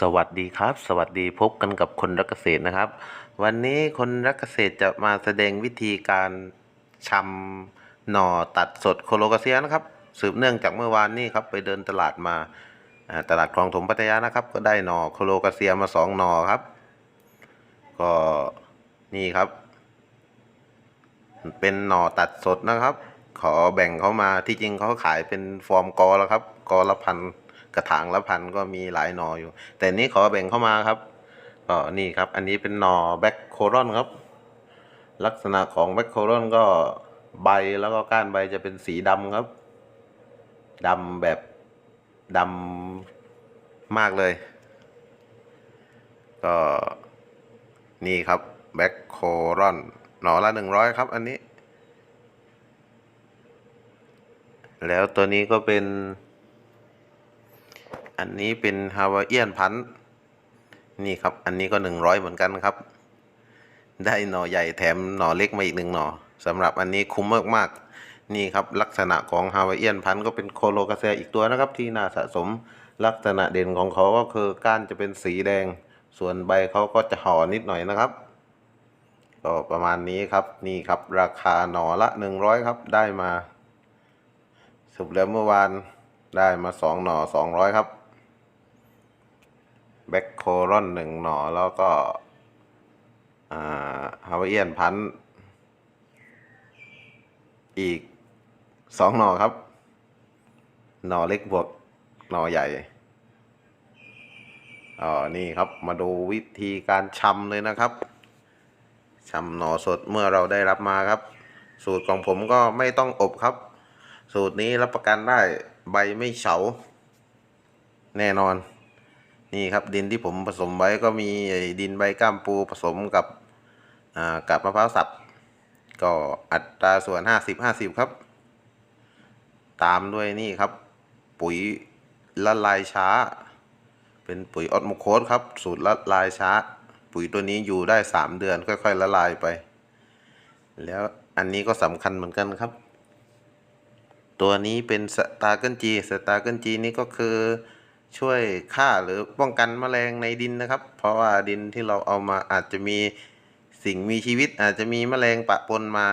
สวัสดีครับ สวัสดีพบกันกับคนรักเกษตรนะครับ วันนี้คนรักเกษตรจะมาแสดงวิธีการชำหน่อตัดสดโคโลกาเซียนะครับ สืบเนื่องจากเมื่อวานนี้ครับไปเดินตลาดมาตลาดคลองถมพัทยานะครับ ก็ได้หน่อโคโลกาเซียมาสองหน่อครับ ก็นี่ครับ เป็นหน่อตัดสดนะครับ ขอแบ่งเขามาที่จริงเขาขายเป็นฟอร์มกอแล้วครับ กอละพัน กระถางละพันก็มีหลายหนออยู่ แต่นี้ขอแบ่งเข้ามาครับก็นี่ครับ อันนี้เป็นหนอแบ็คโครอนครับ ลักษณะของแบ็คโครอนก็ใบแล้วก็ก้านใบจะเป็นสีดำครับดำแบบดำมากเลย ก็นี่ครับแบ็คโครอนหนอละหนึ่งร้อยครับอันนี้ แล้วตัวนี้ก็เป็น อันนี้เป็นฮาวาเอียนพันธ์นี่ครับ อันนี้ก็หนึ่งร้อยเหมือนกันครับ ได้หน่อใหญ่แถมหน่อเล็กมาอีกหนึ่งหน่อสำหรับอันนี้คุ้มมากๆ นี่ครับลักษณะของฮาวาเอียนพันธ์ก็เป็นโคโลกาเซียอีกตัวนะครับ ที่น่าสะสมลักษณะเด่นของเขาก็คือก้านจะเป็นสีแดง ส่วนใบเขาก็จะห่อนิดหน่อยนะครับก็ประมาณนี้ครับนี่ครับราคาหน่อละหนึ่งร้อยครับได้มาสรุปแล้วเมื่อวานได้มาสองหน่อสองร้อยครับ แบ็คโครอนหนึ่งหน่อแล้วก็ฮาวาเอียนพันอีกสองหน่อครับ หน่อเล็กบวกหน่อใหญ่อ๋อนี่ครับมาดูวิธีการชำเลยนะครับชำหน่อสดเมื่อเราได้รับมาครับ สูตรของผมก็ไม่ต้องอบครับ สูตรนี้รับประกันได้ใบไม่เฉา แน่นอน นี่ครับดินที่ผมผสมไว้ก็มีดินใบก้ามปูผสมกับกับมะพร้าวสับ ก็อัตราส่วนห้าสิบห้าสิบครับ ตามด้วยนี่ครับ ปุ๋ยละลายช้า เป็นปุ๋ยออสโมโคสครับ สูตรละลายช้า ปุ๋ยตัวนี้อยู่ได้สามเดือนค่อยๆละลายไป แล้วอันนี้ก็สำคัญเหมือนกันครับ ตัวนี้เป็นสตาร์เกิลจีสตาร์เกิลจีนี่ก็คือ ช่วยฆ่าหรือป้องกันแมลงในดินนะครับ เพราะว่าดินที่เราเอามาอาจจะมีสิ่งมีชีวิตอาจจะมีแมลงปะปนมา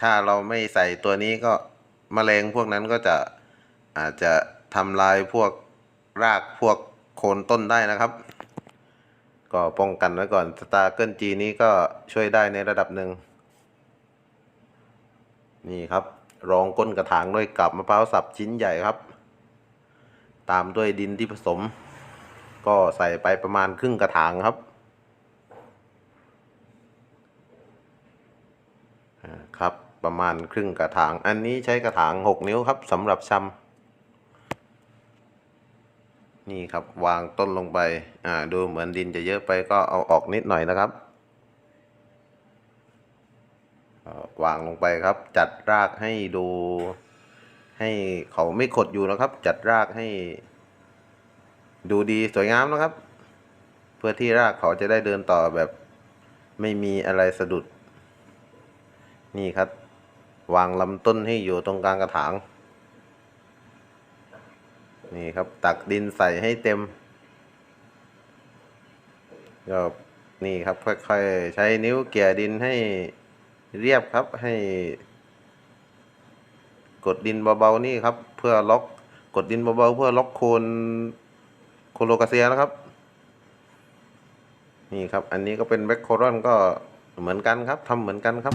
ถ้าเราไม่ใส่ตัวนี้ก็แมลงพวกนั้นก็จะอาจจะทำลายพวกรากพวกโคนต้นได้นะครับ ก็ป้องกันไว้ก่อนสตาร์เกิลจีนี้ก็ช่วยได้ในระดับหนึ่ง นี่ครับรองก้นกระถางด้วยกับมะพร้าวสับชิ้นใหญ่ครับ ตามด้วยดินที่ผสม ก็ใส่ไปประมาณครึ่งกระถางครับ ครับประมาณครึ่งกระถาง อันนี้ใช้กระถางหกนิ้วครับสำหรับชำนี่ครับวางต้นลงไปอ่าดูเหมือนดินจะเยอะไปก็เอาออกนิดหน่อยนะครับวางลงไปครับจัดรากให้ดู ให้เขาไม่ขดอยู่นะครับ จัดรากให้ ดูดีสวยงามนะครับ เพื่อที่รากเขาจะได้เดินต่อแบบไม่มีอะไรสะดุด นี่ครับ วางลำต้นให้อยู่ตรงกลางกระถาง นี่ครับ ตักดินใส่ให้เต็มก็นี่ครับค่อยๆ ใช้นิ้วเกี่ยดินให้เรียบครับให้ กดดินเบาๆนี่ครับ เพื่อล็อกกดดินเบาๆเพื่อล็อกโคนโคโลกาเซียนะครับ นี่ครับ อันนี้ก็เป็นแบ็คโครอนก็เหมือนกันครับทำเหมือนกันครับ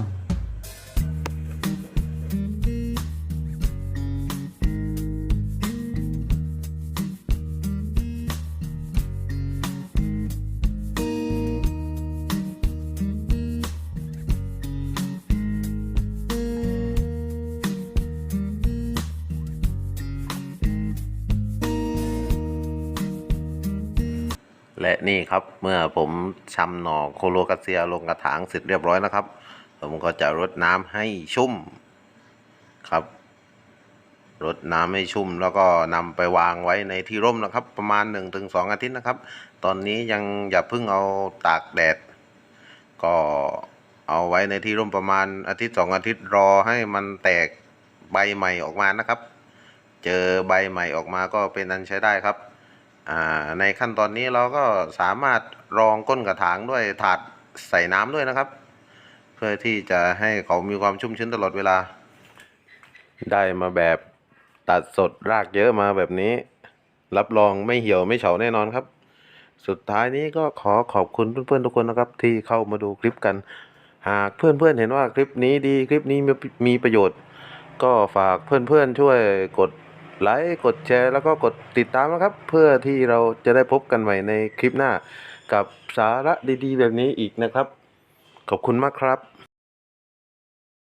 และนี่ครับเมื่อผมชำหน่อโคโลกาเซียลงกระถางเสร็จเรียบร้อยนะครับ ผมก็จะรดน้ำให้ชุ่มครับรดน้ำให้ชุ่มแล้วก็นำไปวางไว้ในที่ร่มนะครับ ประมาณ 1-2 อาทิตย์นะครับ ตอนนี้ยังอย่าเพิ่งเอาตากแดด ก็เอาไว้ในที่ร่มประมาณอาทิตย์สองอาทิตย์รอให้มันแตกใบใหม่ออกมานะครับ เจอใบใหม่ออกมาก็เป็นอันใช้ได้ครับ ในขั้นตอนนี้เราก็สามารถรองก้นกระถางด้วยถาดใส่น้ำด้วยนะครับ เพื่อที่จะให้เขามีความชุ่มชื้นตลอดเวลา ได้มาแบบตัดสดรากเยอะมาแบบนี้ รับรองไม่เหี่ยวไม่เฉาแน่นอนครับ สุดท้ายนี้ก็ขอขอบคุณเพื่อนๆทุกคนนะครับ ที่เข้ามาดูคลิปกัน หากเพื่อนๆเห็นว่าคลิปนี้ดีคลิปนี้มีมีประโยชน์ ก็ฝากเพื่อนๆช่วยกด ไลค์กดแชร์ แล้วก็กดติดตามนะครับ เพื่อที่เราจะได้พบกันใหม่ในคลิปหน้า กับสาระดีๆ แบบนี้อีกนะครับ ขอบคุณมากครับ